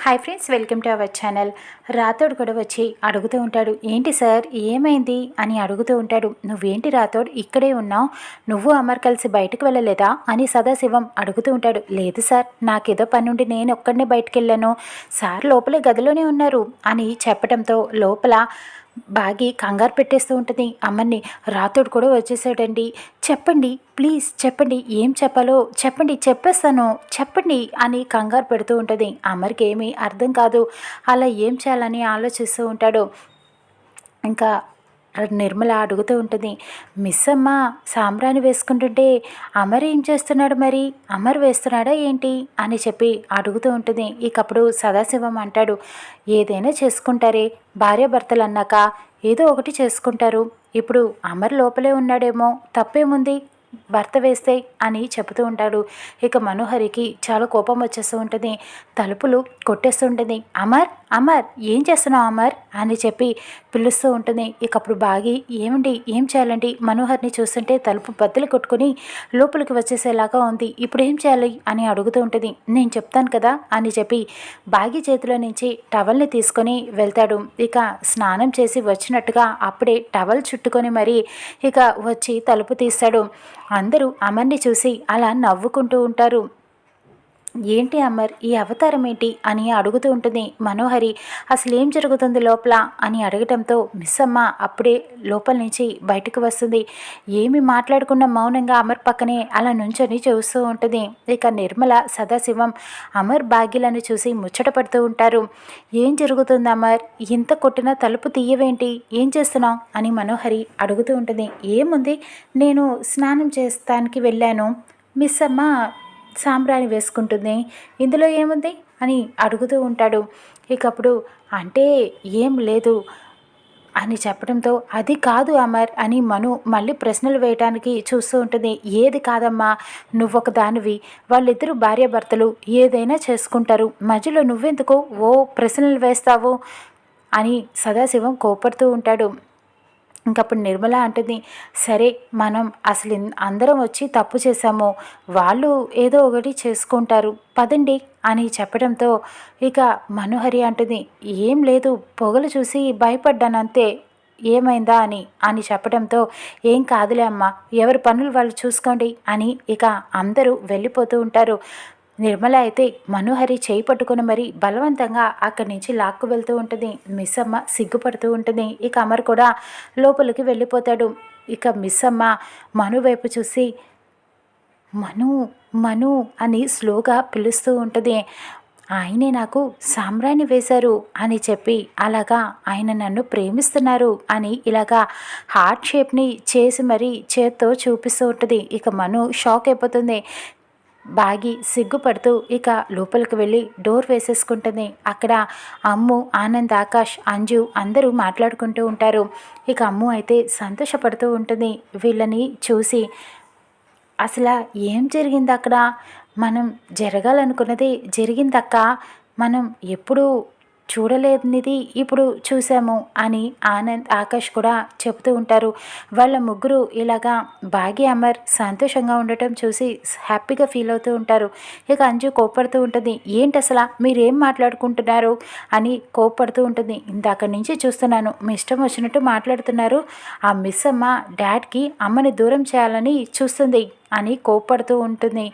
Hi friends welcome to our channel Rathod కూడా వచ్చి అడుగుతూ ఉంటాడు ఏంటి సార్ ఏమైంది? అని అడుగుతూ ఉంటాడు నువ్వేంటి రాథోడ్ ఇక్కడే ఉన్నావు? నువ్వు అమర్ కలిసి బయటకు వెళ్ళలేదా? అని సదాశివం అడుగుతూ ఉంటాడు లేదు సార్ నాకేదో పనుండి నేను ఒక్కడనే బయటకు వెళ్ళాను. సార్ లోపల గదిలోనే ఉన్నారు అని చెప్పడంతో లోపల బాగి కంగారు పెట్టేస్తూ ఉంటుంది. అమ్మని రాతోడు కూడా వచ్చేసాడండి. చెప్పండి ప్లీజ్ చెప్పండి ఏం చెప్పాలో? చెప్పండి చెప్పేస్తాను చెప్పండి అని కంగారు పెడుతూ ఉంటుంది. అమ్మరికి ఏమీ అర్థం కాదు. అలా ఏం చేయాలని ఆలోచిస్తూ ఉంటాడు. ఇంకా నిర్మల అడుగుతూ ఉంటుంది మిస్ అమ్మ సాంబ్రాణి వేసుకుంటుంటే అమర్ ఏం చేస్తున్నాడు మరి? అమర్ వేస్తున్నాడా ఏంటి? అని చెప్పి అడుగుతూ ఉంటుంది. ఇకప్పుడు సదాశివం అంటాడు ఏదైనా చేసుకుంటారే భార్యాభర్తలు అన్నాక ఏదో ఒకటి చేసుకుంటారు. ఇప్పుడు అమర్ లోపలే ఉన్నాడేమో తప్పేముంది? భర్త వేస్తే అని చెబుతూ ఉంటాడు. ఇక మనోహరికి చాలా కోపం వచ్చేస్తూ ఉంటుంది తలుపులు కొట్టేస్తుంటుంది అమర్ అమర్ ఏం చేస్తున్నావు అమర్? అని చెప్పి పిలుస్తూ ఉంటుంది. ఇక అప్పుడు బాగి ఏమండి ఏం చేయాలండి? మనోహర్ని చూస్తుంటే తలుపు బద్దలు కొట్టుకుని లోపలికి వచ్చేసేలాగా ఉంది. ఇప్పుడు ఏం చేయాలి? అని అడుగుతూ ఉంటుంది. నేను చెప్తాను కదా? అని చెప్పి బాగి చేతిలో నుంచి టవల్ని తీసుకొని వెళ్తాడు. ఇక స్నానం చేసి వచ్చినట్టుగా అప్పుడే టవల్ చుట్టుకొని మరి ఇక వచ్చి తలుపు తీస్తాడు. అందరూ అమర్ని చూసి అలా నవ్వుకుంటూ ఉంటారు. ఏంటి అమర్ ఈ అవతారం ఏంటి? అని అడుగుతూ ఉంటుంది మనోహరి. అసలు ఏం జరుగుతుంది లోపల? అని అడగటంతో మిస్ అమ్మ అప్పుడే లోపల నుంచి బయటకు వస్తుంది. ఏమి మాట్లాడకుండా మౌనంగా అమర్ పక్కనే అలా నుంచొని చూస్తూ ఉంటుంది. ఇక నిర్మల సదాశివం అమర్ భాగ్యులను చూసి ముచ్చట పడుతూ ఉంటారు. ఏం జరుగుతుంది అమర్? ఇంత కొట్టిన తలుపు తీయవేంటి? ఏం చేస్తున్నావు? అని మనోహరి అడుగుతూ ఉంటుంది. ఏముంది? నేను స్నానం చేస్తానికి వెళ్ళాను. మిస్ అమ్మ సాంబ్రాణి వేసుకుంటుంది. ఇందులో ఏముంది? అని అడుగుతూ ఉంటాడు. ఇకప్పుడు అంటే ఏం లేదు అని చెప్పడంతో అది కాదు అమర్ అని మను మళ్ళీ ప్రశ్నలు వేయడానికి చూస్తూ ఉంటుంది. ఏది కాదమ్మా? నువ్వొక దానివి వాళ్ళిద్దరూ భార్యాభర్తలు. ఏదైనా చేసుకుంటారు. మధ్యలో నువ్వెందుకు? ఓ ప్రశ్నలు వేస్తావు అని సదాశివం కోపడుతూ ఉంటాడు. ఇంకప్పుడు నిర్మల అంటుంది సరే మనం అసలు అందరం వచ్చి తప్పు చేశాము వాళ్ళు ఏదో ఒకటి చేసుకుంటారు పదండి అని చెప్పడంతో ఇక మనోహరి అంటుంది ఏం లేదు పొగలు చూసి భయపడ్డానంతే ఏమైందా అని అని చెప్పడంతో ఏం కాదులే అమ్మ ఎవరి పనులు వాళ్ళు చూసుకోండి అని ఇక అందరూ వెళ్ళిపోతూ ఉంటారు. నిర్మల అయితే మనోహరి చేయి పట్టుకుని మరి బలవంతంగా అక్కడి నుంచి లాక్కు వెళ్తూ ఉంటుంది. మిస్ అమ్మ సిగ్గుపడుతూ ఉంటుంది. ఇక అమర్ కూడా లోపలికి వెళ్ళిపోతాడు. ఇక మిస్ అమ్మ మను వైపు చూసి మను మను అని స్లోగా పిలుస్తూ ఉంటుంది. ఆయనే నాకు సామ్రాణి వేశారు అని చెప్పి అలాగా ఆయన నన్ను ప్రేమిస్తున్నారు అని ఇలాగా హార్ట్ షేప్ని చేసి మరీ చేత్తో చూపిస్తూ ఉంటుంది. ఇక మను షాక్ అయిపోతుంది. బాగి సిగ్గుపడుతూ ఇక లోపలికి వెళ్ళి డోర్ వేసేసుకుంటుంది. అక్కడ అమ్ము ఆనంద్ ఆకాష్ అంజు అందరూ మాట్లాడుకుంటూ ఉంటారు. ఇక అమ్ము అయితే సంతోషపడుతూ ఉంటుంది. వీళ్ళని చూసి అసలు ఏం జరిగింది అక్కడ మనం జరగాలనుకున్నది జరిగిందక్క? మనం ఎప్పుడూ చూడలేనిది ఇప్పుడు చూసాము అని ఆనంద్ ఆకాష్ కూడా చెబుతూ ఉంటారు. వాళ్ళ ముగ్గురు ఇలాగా బాగి అమర్ సంతోషంగా ఉండటం చూసి హ్యాపీగా ఫీల్ అవుతూ ఉంటారు. ఇక అంజు కోప్పడుతూ ఉంటుంది ఏంటి అసలు? మీరేం మాట్లాడుకుంటున్నారు? అని కోప్పడుతూ ఉంటుంది. ఇందాక నుంచి చూస్తున్నాను మీ ఇష్టం వచ్చినట్టు మాట్లాడుతున్నారు. ఆ మిస్ అమ్మ డాడ్కి అమ్మని దూరం చేయాలని చూస్తుంది. అని కోప్పడుతూ ఉంటుంది.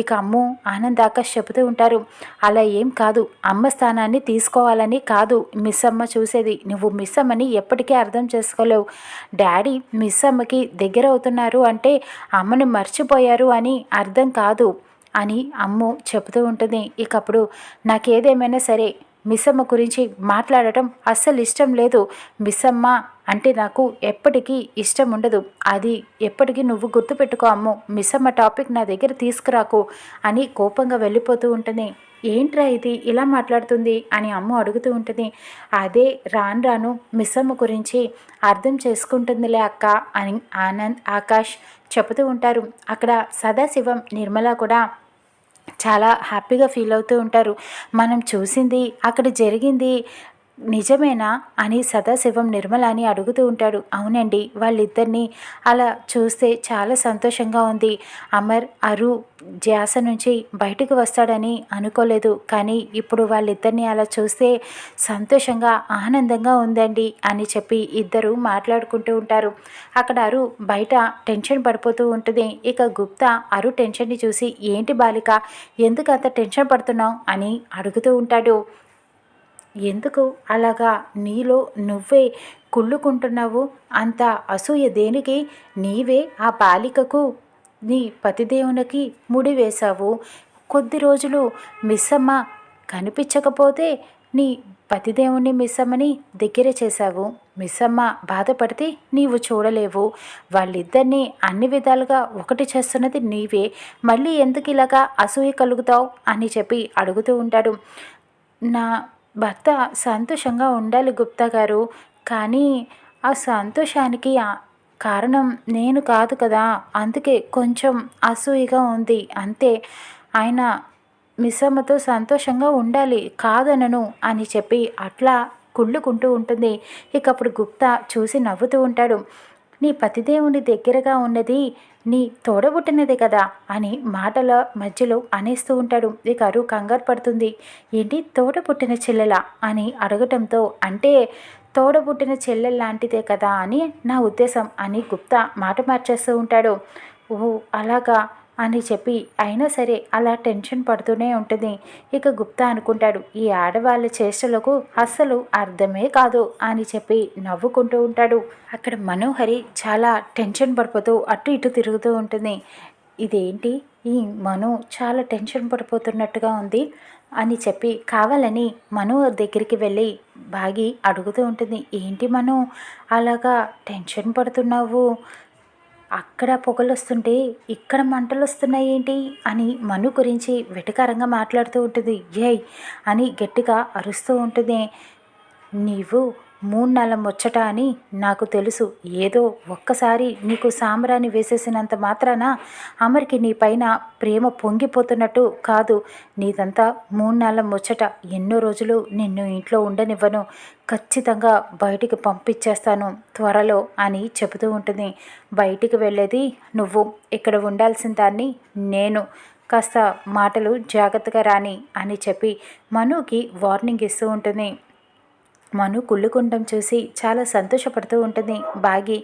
ఇక అమ్ము ఆనంద్ ఆకాష్ చెబుతూ ఉంటారు అలా ఏం కాదు. అమ్మ స్థానాన్ని తీసుకోవాలని కాదు మిస్ అమ్మ చూసేది. నువ్వు మిస్ అమ్మని ఎప్పటికీ అర్థం చేసుకోలేవు. డాడీ మిస్ అమ్మకి దగ్గర అవుతున్నారు అంటే అమ్మని మర్చిపోయారు అని అర్థం కాదు అని అమ్ము చెబుతూ ఉంటుంది. ఇకప్పుడు నాకేదేమైనా సరే మిస్సమ్మ గురించి మాట్లాడటం అస్సలు ఇష్టం లేదు. మిస్సమ్మ అంటే నాకు ఎప్పటికీ ఇష్టం ఉండదు. అది ఎప్పటికీ నువ్వు గుర్తుపెట్టుకో అమ్ము. మిస్సమ్మ టాపిక్ నా దగ్గర తీసుకురాకు అని కోపంగా వెళ్ళిపోతూ ఉంటుంది. ఏంట్రా ఇది? ఇలా మాట్లాడుతుంది అని అమ్మ అడుగుతూ ఉంటుంది. అదే రాను రాను మిస్సమ్మ గురించి అర్థం చేసుకుంటుందిలే అక్క అని ఆనంద్ ఆకాష్ చెబుతూ ఉంటారు. అక్కడ సదాశివం నిర్మల కూడా చాలా హ్యాపీగా ఫీల్ అవుతూ ఉంటారు. మనం చూసింది అక్కడ జరిగింది నిజమేనా అని సదాశివం నిర్మల అని అడుగుతూ ఉంటాడు. అవునండి వాళ్ళిద్దరినీ అలా చూస్తే చాలా సంతోషంగా ఉంది. అమర్ అరు ధ్యాస నుంచి బయటకు వస్తాడని అనుకోలేదు. కానీ ఇప్పుడు వాళ్ళిద్దరిని అలా చూస్తే సంతోషంగా ఆనందంగా ఉందండి అని చెప్పి ఇద్దరు మాట్లాడుకుంటూ ఉంటారు. అక్కడ అరు బయట టెన్షన్ పడిపోతూ ఉంటుంది. ఇక గుప్తా అరు టెన్షన్ని చూసి ఏంటి బాలిక ఎందుకు అంత టెన్షన్ పడుతున్నావు? అని అడుగుతూ ఉంటాడు. ఎందుకు? అలాగా? నీలో నువ్వే కుళ్ళుకుంటున్నావు? అంత అసూయ దేనికి? నీవే ఆ బాలికకు నీ పతిదేవునికి ముడి వేశావు. కొద్ది రోజులు మిస్సమ్మ కనిపించకపోతే నీ పతిదేవుని మిస్సమ్మని దగ్గర చేశావు. మిస్సమ్మ బాధపడితే నీవు చూడలేవు. వాళ్ళిద్దరినీ అన్ని విధాలుగా ఒకటి చేస్తున్నది నీవే. మళ్ళీ ఎందుకు ఇలాగా అసూయ కలుగుతావు? అని చెప్పి అడుగుతూ ఉంటాడు. నా భర్త సంతోషంగా ఉండాలి గుప్తా గారు. కానీ ఆ సంతోషానికి కారణం నేను కాదు కదా. అందుకే కొంచెం అసూయగా ఉంది. అంతే. ఆయన మిస్సమ్మతో సంతోషంగా ఉండాలి కాదనను అని చెప్పి అట్లా కుళ్ళుకుంటూ ఉంటుంది. ఇక అప్పుడు గుప్తా చూసి నవ్వుతూ ఉంటాడు. నీ పతిదేవుని దగ్గరగా ఉన్నది నీ తోడబుట్టినదే కదా అని మాటల మధ్యలో అనేస్తూ ఉంటాడు. ఇక అరు కంగారు పడుతుంది. ఏంటి? తోడబుట్టిన చెల్లెలా? అని అడగటంతో అంటే తోడబుట్టిన చెల్లెల్ లాంటిదే కదా అని నా ఉద్దేశం అని గుప్తా మాట మార్చేస్తూ ఉంటాడు. ఓ అలాగా? అని చెప్పి అయినా సరే అలా టెన్షన్ పడుతూనే ఉంటుంది. ఇక గుప్తా అనుకుంటాడు ఈ ఆడవాళ్ళ చేష్టలకు అస్సలు అర్థమే కాదు అని చెప్పి నవ్వుకుంటూ ఉంటాడు. అక్కడ మనోహరి చాలా టెన్షన్ పడిపోతూ అటు ఇటు తిరుగుతూ ఉంటుంది. ఇదేంటి? ఈ మను చాలా టెన్షన్ పడిపోతున్నట్టుగా ఉంది అని చెప్పి కావాలని మను దగ్గరికి వెళ్ళి బాగి అడుగుతూ ఉంటుంది. ఏంటి మను? అలాగా టెన్షన్ పడుతున్నావు? అక్కడ పొగలు వస్తుంటే ఇక్కడ మంటలు వస్తున్నాయి ఏంటి అని మను గురించి వెటకారంగా మాట్లాడుతూ ఉంటుంది. ఏయ్! అని గట్టిగా అరుస్తూ ఉంటుంది నీవు మూడు ముచ్చట అని నాకు తెలుసు. ఏదో ఒక్కసారి నీకు సాంబ్రాన్ని వేసేసినంత మాత్రాన అమరికి నీ పైన ప్రేమ పొంగిపోతున్నట్టు కాదు. నీదంతా మూడు ముచ్చట. ఎన్నో రోజులు నిన్ను ఇంట్లో ఉండనివ్వను. ఖచ్చితంగా బయటికి పంపించేస్తాను త్వరలో అని చెబుతూ ఉంటుంది. బయటికి వెళ్ళేది నువ్వు. ఇక్కడ ఉండాల్సిన దాన్ని నేను. కాస్త మాటలు జాగ్రత్తగా రాని అని చెప్పి మనుకి వార్నింగ్ ఇస్తూ ఉంటుంది. మను కుళ్ళుకుండం చూసి చాలా సంతోషపడుతూ ఉంటుంది బాగి.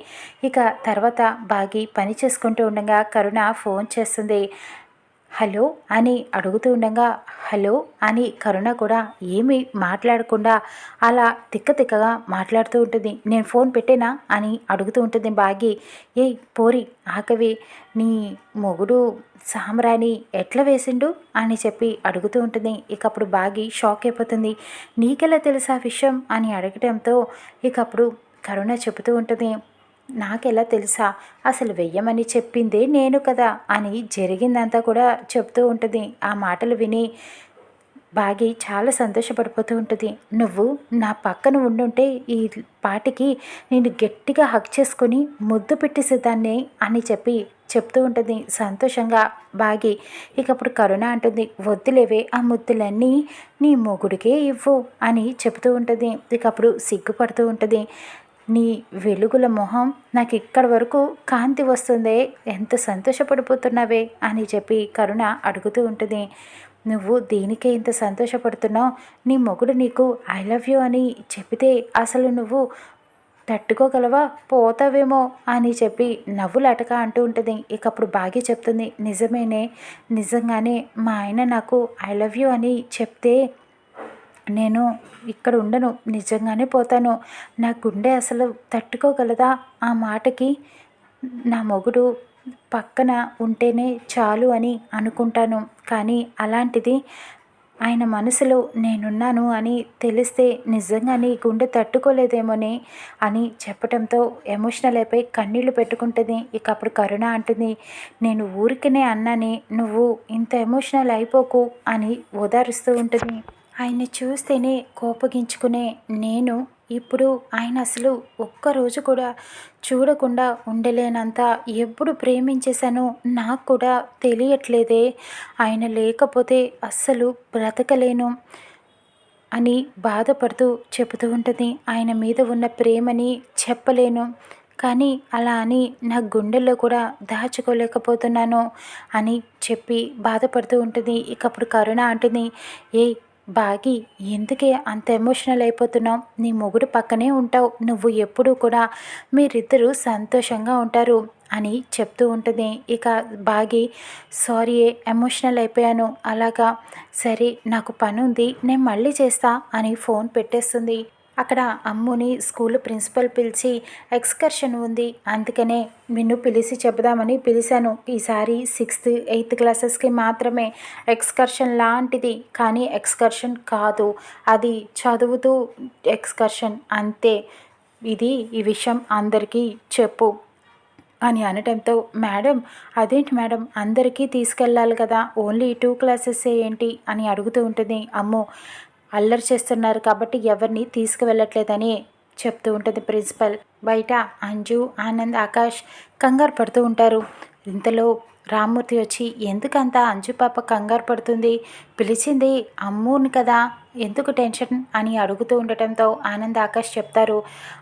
ఇక తర్వాత బాగి పని చేసుకుంటూ ఉండగా కరుణ ఫోన్ చేస్తుంది. హలో అని అడుగుతూ ఉండగా హలో అని కరుణ కూడా ఏమీ మాట్లాడకుండా అలా తిక్క తిక్కగా మాట్లాడుతూ ఉంటుంది. నేను ఫోన్ పెట్టేనా? అని అడుగుతూ ఉంటుంది బాగి. ఏ పోరి ఆకవి నీ మొగుడు సామ్రాణి ఎట్లా వేసిండు? అని చెప్పి అడుగుతూ ఉంటుంది. ఇక అప్పుడు బాగి షాక్ అయిపోతుంది. నీకెలా తెలుసా విషయం? అని అడగటంతో ఇక అప్పుడు కరుణ చెబుతూ ఉంటుంది. నాకెలా తెలుసా? అసలు వెయ్యమని చెప్పిందే నేను కదా అని జరిగిందంతా కూడా చెప్తూ ఉంటుంది. ఆ మాటలు విని బాగి చాలా సంతోషపడిపోతూ ఉంటుంది. నువ్వు నా పక్కన ఉండుంటే ఈ పాటికి నేను గట్టిగా హక్ చేసుకొని ముద్దు పెట్టేసేదాన్ని అని చెప్పి చెప్తూ ఉంటుంది సంతోషంగా బాగి. ఇక అప్పుడు కరుణ అంటుంది వద్దులేవే ఆ ముద్దులన్నీ నీ మొగుడికే ఇవ్వు అని చెప్తూ ఉంటుంది. ఇక అప్పుడు సిగ్గుపడుతూ ఉంటుంది. నీ వెలుగుల మొహం నాకు ఇక్కడి వరకు కాంతి వస్తుందే ఎంత సంతోషపడిపోతున్నావే అని చెప్పి కరుణ అడుగుతూ ఉంటుంది. నువ్వు దేనికే ఇంత సంతోషపడుతున్నావు? నీ మొగుడు నీకు ఐ లవ్ యూ అని చెబితే అసలు నువ్వు తట్టుకోగలవా? పోతావేమో అని చెప్పి నవ్వులటక అంటూ ఉంటుంది. ఇక అప్పుడు బాగా చెప్తుంది నిజమేనే నిజంగానే మా ఆయన నాకు ఐ లవ్ యూ అని చెప్తే నేను ఇక్కడ ఉండను నిజంగానే పోతాను. నా గుండె అసలు తట్టుకోగలదా? ఆ మాటకి నా మొగుడు పక్కన ఉంటేనే చాలు అని అనుకుంటాను. కానీ అలాంటిది ఆయన మనసులో నేనున్నాను అని తెలిస్తే నిజంగానే గుండె తట్టుకోలేదేమోని అని చెప్పడంతో ఎమోషనల్ అయిపోయి కన్నీళ్ళు పెట్టుకుంటుంది. ఇక అప్పుడు కరుణ అంటుంది. నేను ఊరికనే అన్నాని నువ్వు ఇంత ఎమోషనల్ అయిపోకు అని ఓదారుస్తూ ఉంటుంది. ఆయన్ని చూస్తేనే కోపగించుకునే నేను ఇప్పుడు ఆయన అసలు ఒక్కరోజు కూడా చూడకుండా ఉండలేనంత ఎప్పుడు ప్రేమించేశానో నాకు కూడా తెలియట్లేదే. ఆయన లేకపోతే అస్సలు బ్రతకలేను అని బాధపడుతూ చెబుతూ ఉంటుంది. ఆయన మీద ఉన్న ప్రేమని చెప్పలేను. కానీ అలా అని నా గుండెల్లో కూడా దాచుకోలేకపోతున్నాను అని చెప్పి బాధపడుతూ ఉంటుంది. ఇకప్పుడు కరుణ అంటుంది. ఏ బాగి ఎందుకే అంత ఎమోషనల్ అయిపోతున్నావు? నీ మొగుడు పక్కనే ఉంటావు. నువ్వు ఎప్పుడూ కూడా మీరిద్దరూ సంతోషంగా ఉంటారు అని చెప్తూ ఉంటుంది. ఇక బాగి సారీ ఎమోషనల్ అయిపోయాను. అలాగా సరే నాకు పని ఉంది నేను మళ్ళీ చేస్తా అని ఫోన్ పెట్టేస్తుంది. అక్కడ అమ్ముని స్కూల్ ప్రిన్సిపల్ పిలిచి ఎక్స్కర్షన్ ఉంది అందుకనే నిన్ను పిలిచి చెబుదామని పిలిచాను. ఈసారి సిక్స్త్ ఎయిత్ క్లాసెస్కి మాత్రమే ఎక్స్కర్షన్ లాంటిది కానీ ఎక్స్కర్షన్ కాదు. అది చదువుతూ ఎక్స్కర్షన్ అంతే. ఇది ఈ విషయం అందరికీ చెప్పు అని అనటంతో మేడం అదేంటి మేడం? అందరికీ తీసుకెళ్ళాలి కదా. ఓన్లీ టూ క్లాసెస్ ఏంటి? అని అడుగుతూ ఉంటుంది అమ్మో. అల్లరి చేస్తున్నారు కాబట్టి ఎవరిని తీసుకువెళ్ళట్లేదని చెప్తూ ఉంటుంది ప్రిన్సిపల్. బయట అంజు ఆనంద్ ఆకాష్ కంగారు పడుతూ ఉంటారు. ఇంతలో రామ్మూర్తి వచ్చి ఎందుకంత? అంజు పాప కంగారు పడుతుంది. పిలిచింది అమ్ముని కదా. ఎందుకు టెన్షన్? అని అడుగుతూ ఉండటంతో ఆనంద్ ఆకాష్ చెప్తారు.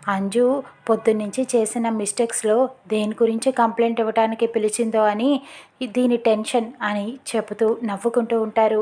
అంజు పొద్దున్నుంచి చేసిన మిస్టేక్స్లో దేని గురించి కంప్లైంట్ ఇవ్వడానికి పిలిచిందో అని దీని టెన్షన్ అని చెబుతూ నవ్వుకుంటూ ఉంటారు.